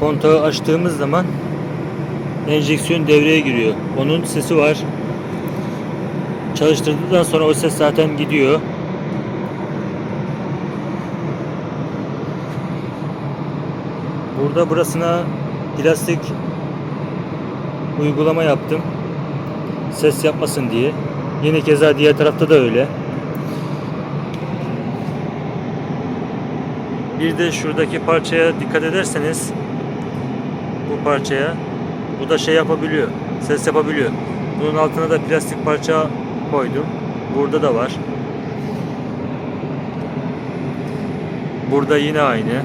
kontağı açtığımız zaman enjeksiyon devreye giriyor. Onun sesi var. Çalıştırdıktan sonra o ses zaten gidiyor. Burada burasına plastik uygulama yaptım. Ses yapmasın diye. Yine keza diğer tarafta da öyle. Bir de şuradaki parçaya dikkat ederseniz bu parçaya bu da şey yapabiliyor. Ses yapabiliyor. Bunun altına da plastik parça koydum. Burada da var. Burada yine aynı.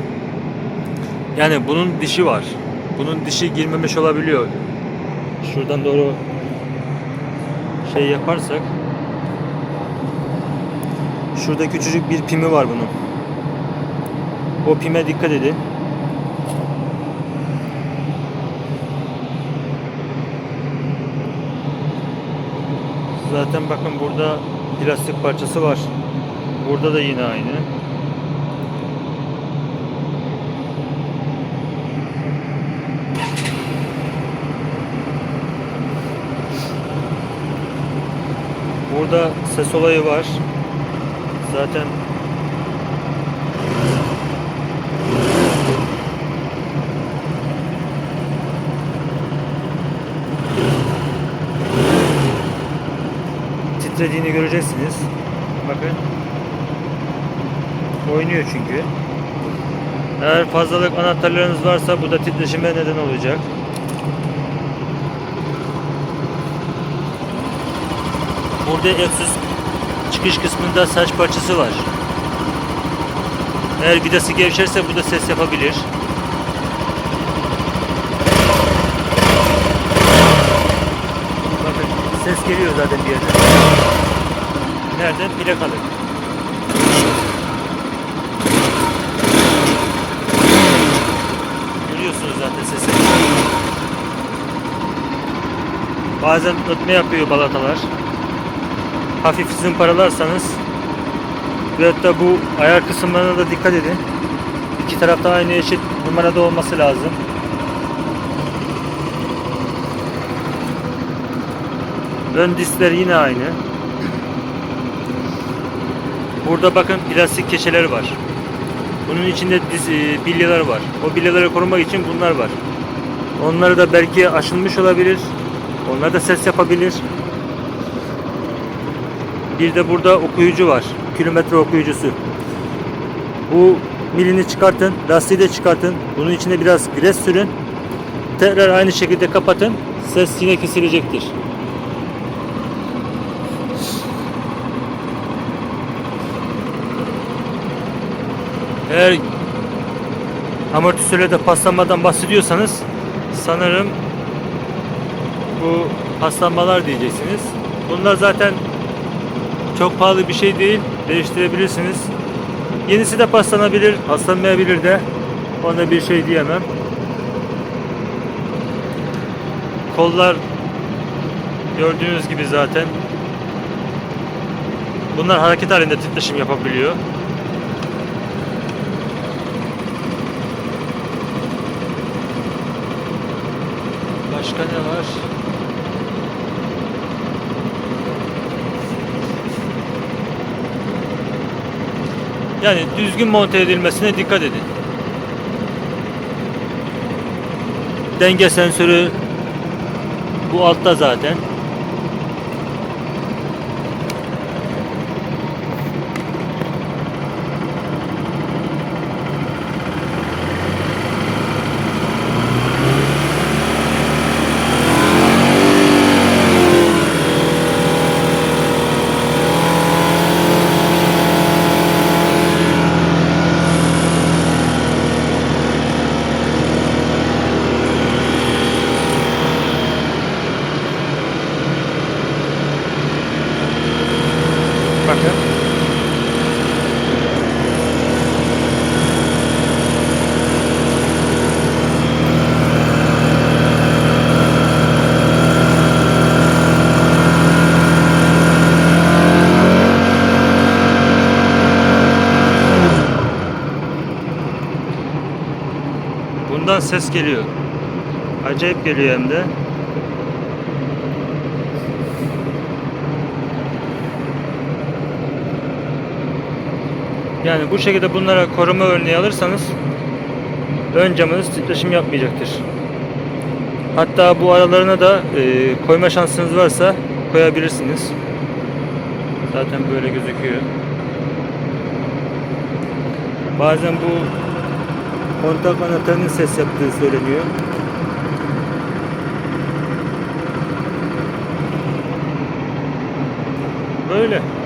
Yani bunun dişi var. Bunun dişi girmemiş olabiliyor. Şuradan doğru şey yaparsak şurada küçücük bir pimi var bunun. O pime dikkat edin. Zaten bakın burada plastik parçası var. Burada da yine aynı. Burada ses olayı var. Zaten titrediğini göreceksiniz. Bakın. Oynuyor çünkü. Eğer fazlalık anahtarlarınız varsa bu da titreşime neden olacak. Burada egzoz çıkış kısmında saç parçası var. Eğer vidası gevşerse bu da ses yapabilir. Bakın ses geliyor zaten bir yerden. Nereden? Plakalı. Görüyorsunuz zaten sesi. Bazen ötme yapıyor balatalar. Hafif zımparalarsanız ve hatta bu ayar kısımlarına da dikkat edin. İki tarafta aynı eşit numarada olması lazım. Ön diskler yine aynı. Burada bakın plastik keçeler var. Bunun içinde diz, e, var. O bilyeleri korumak için bunlar var. Onları da belki aşınmış olabilir. Onlar da ses yapabilir. Bir de burada okuyucu var. Kilometre okuyucusu. Bu milini çıkartın. Lastiği de çıkartın. Bunun içine biraz gres sürün. Tekrar aynı şekilde kapatın. Ses yine kesilecektir. Eğer amortisörle de paslanmadan bahsediyorsanız sanırım bu paslanmalar diyeceksiniz. Bunlar zaten çok pahalı bir şey değil. Değiştirebilirsiniz. Yenisi de paslanabilir, paslanmayabilir de. Ona bir şey diyemem. Kollar gördüğünüz gibi zaten. Bunlar hareket halinde titreşim yapabiliyor. Başka ne var? Yani düzgün monte edilmesine dikkat edin. Denge sensörü bu altta zaten. bakın. Bundan ses geliyor. Acayip geliyor hem de. Yani bu şekilde bunlara koruma örneği alırsanız ön camınız titreşim yapmayacaktır. Hatta bu aralarına da e, koyma şansınız varsa koyabilirsiniz. Zaten böyle gözüküyor. Bazen bu kontak anahtarının ses yaptığı söyleniyor. Böyle.